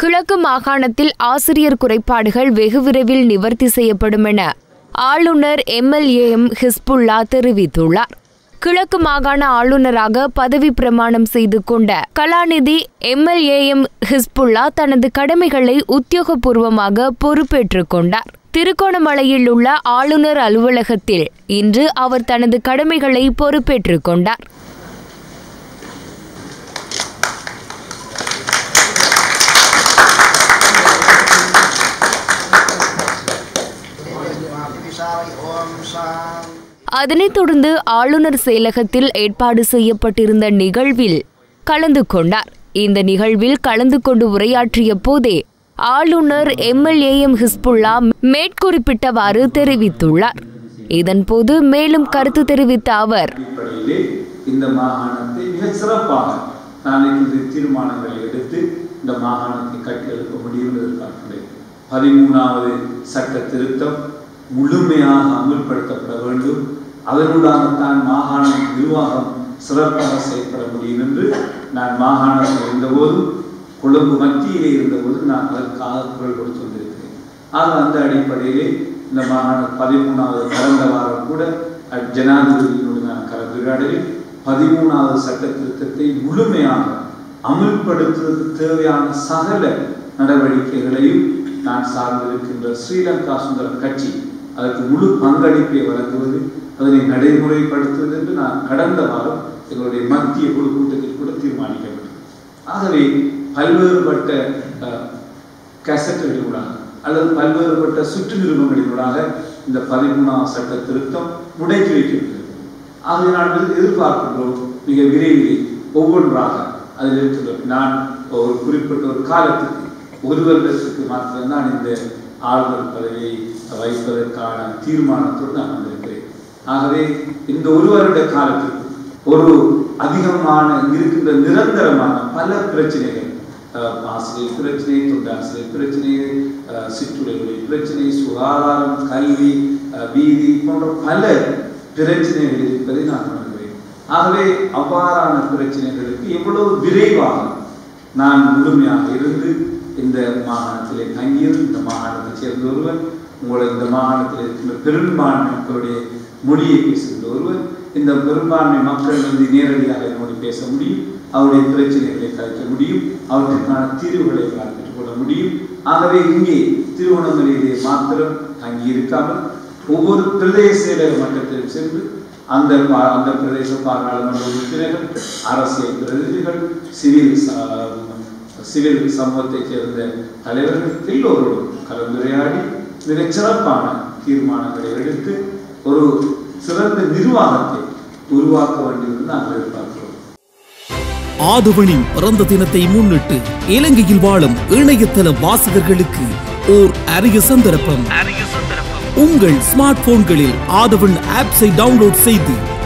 கிழக்கு மாகாணத்தில் ஆசிரியர் குறைபாடுகள் வெகு விரைவில் நிவர்த்தி செய்யப்படும் என ஆளுநர் எம்எல்ஏஎம் ஹிஸ்புல்லா தெரிவித்துள்ளார். கிழக்கு மாகாண ஆளுநராக பதவி பிரமாணம் செய்து கொண்ட கலாநிதி எம்எல்ஏஎம் ஹிஸ்புல்லா தனது கடமைகளை உத்தியோகபூர்வமாக பொறுப்பேற்றுக் கொண்டார். திருகோணமலையில் உள்ள ஆளுநர் அலுவலகத்தில் இன்று அவர் தனது கடமைகளை பொறுப்பேற்றுக் கொண்டார். அதனைத் தொடர்ந்து ஆளுநர் செயலகத்தில் ஏற்பாடு செய்யப்பட்டிருந்த நிகழ்வில் கலந்து கொண்டார். இந்த நிகழ்வில் கலந்து கொண்டு உரையாற்றிய போதே ஆளுநர் எம்எல்ஏ எம் ஹிஸ்புல்லா மேற்குறிப்பிட்டவாறு தெரிவித்துள்ளார். இதன்போது மேலும் கருத்து தெரிவித்த அவர் இந்த மாகாணத்தை மிக சிறப்பாக நான் தீர்மானங்கள் எடுத்து இந்த மாகாணத்தை கட்டியெழுப்ப முடியும் எதிர்பார்க்கிறேன். பதிமூணாவது சட்ட திருத்தம் முழுமையாக அமுல்படுத்தப்பட வேண்டும். அதனூடாகத்தான் மாகாண நிர்வாகம் சிறப்பாக செயல்பட முடியும் என்று நான் மாகாணத்தில் இருந்தபோதும் கொழும்பு மத்தியிலே இருந்தபோது நான் அதற்காக குரல் கொடுத்து வந்திருக்கிறேன். ஆக அந்த அடிப்படையிலே இந்த மாகாண பதிமூணாவது கடந்த வாரம் கூட அஹ், கலந்துரையாடலில் பதிமூணாவது சட்ட திருத்தத்தை முழுமையாக அமுல்படுத்துவதற்கு தேவையான சகல நடவடிக்கைகளையும் நான் சார்ந்திருக்கின்ற ஸ்ரீலங்கா சுந்தர கட்சி அதற்கு முழு பங்களிப்பை வழங்குவது அதனை நடைமுறைப்படுத்துவது என்று நான் கடந்த வாரம் எங்களுடைய மத்திய குழு கூட்டத்தில் கூட தீர்மானிக்கப்பட்டது. ஆகவே பல்வேறுபட்ட அஹ், கேசட்டுகளினூடாக அல்லது பல்வேறுபட்ட சுற்று நிறுவனங்களினூடாக இந்த பதிமூணாம் சட்ட திருத்தம் முடக்கி வைக்கப்பட்டது. ஆகவே நான் எதிர்பார்க்கின்றோம் மிக விரைவில் ஒவ்வொன்றாக அதில் இருக்கிறோம் நான் ஒரு குறிப்பிட்ட ஒரு காலத்துக்கு ஒரு வருடத்துக்கு மாத்திரம்தான் இந்த ஆளுநர் பதவியை வைப்பதற்கான தீர்மானத்தோடு நான் வந்திருக்கிறேன். ஆகவே இந்த ஒரு வருட காலத்துக்கு ஒரு அதிகமான இருக்கின்ற நிரந்தரமான பல பிரச்சனைகள் ஆசிரியர் பிரச்சனை தொண்டாசிரியர் பிரச்சனை அஹ், பிரச்சனை சுகாதாரம் கல்வி அஹ், வீதி போன்ற பல பிரச்சனைகள் இருப்பதை நான் உணர்கிறேன். ஆகவே அவ்வாறான பிரச்சனைகளுக்கு எவ்வளவு விரைவாக நான் முழுமையாக இருந்து இந்த மாகாணத்திலே தங்கியிருந்து இந்த மாகாணத்தைச் சேர்ந்த ஒருவன் உங்களை இந்த மாகாணத்தில் இருக்கின்ற பெரும்பான்மை மொழியை பேசுகின்ற ஒருவர் இந்த பெரும்பான்மை மக்கள் வந்து நேரடியாக என்னோடு பேச முடியும் அவருடைய பிரச்சனைகளை கலைக்க முடியும் அவற்றுக்கான தீர்வுகளை நான் பெற்றுக்கொள்ள முடியும். ஆகவே இங்கே திருவண்ணாமலையிலே மாத்திரம் தங்கி இருக்காமல் ஒவ்வொரு பிரதேச மட்டத்திலும் சென்று அந்த பா- அந்த பிரதேச பாராளுமன்ற உறுப்பினர்கள் அரசியல் பிரதிநிதிகள் சிவில் ச- சிவில் சமூகத்தைச் சேர்ந்த தலைவர்கள் எல்லோரோடும் கலந்துரையாடி மிகச்சிறப்பான தீர்மானங்களை எடுத்து ஒரு சிறந்த நிர்வாகத்தை உருவாக்க வேண்டும் என்று நாங்கள் எதிர்பார்க்கிறோம். ஆதவனின் பிறந்த தினத்தை முன்னிட்டு இலங்கையில் வாழும் இணையதள வாசகர்களுக்கு ஓர் அரிய சந்தர்ப்பம். உங்கள் ஸ்மார்ட் போன்களில் ஆதவன் ஆப்ஸை டவுன்லோட் செய்து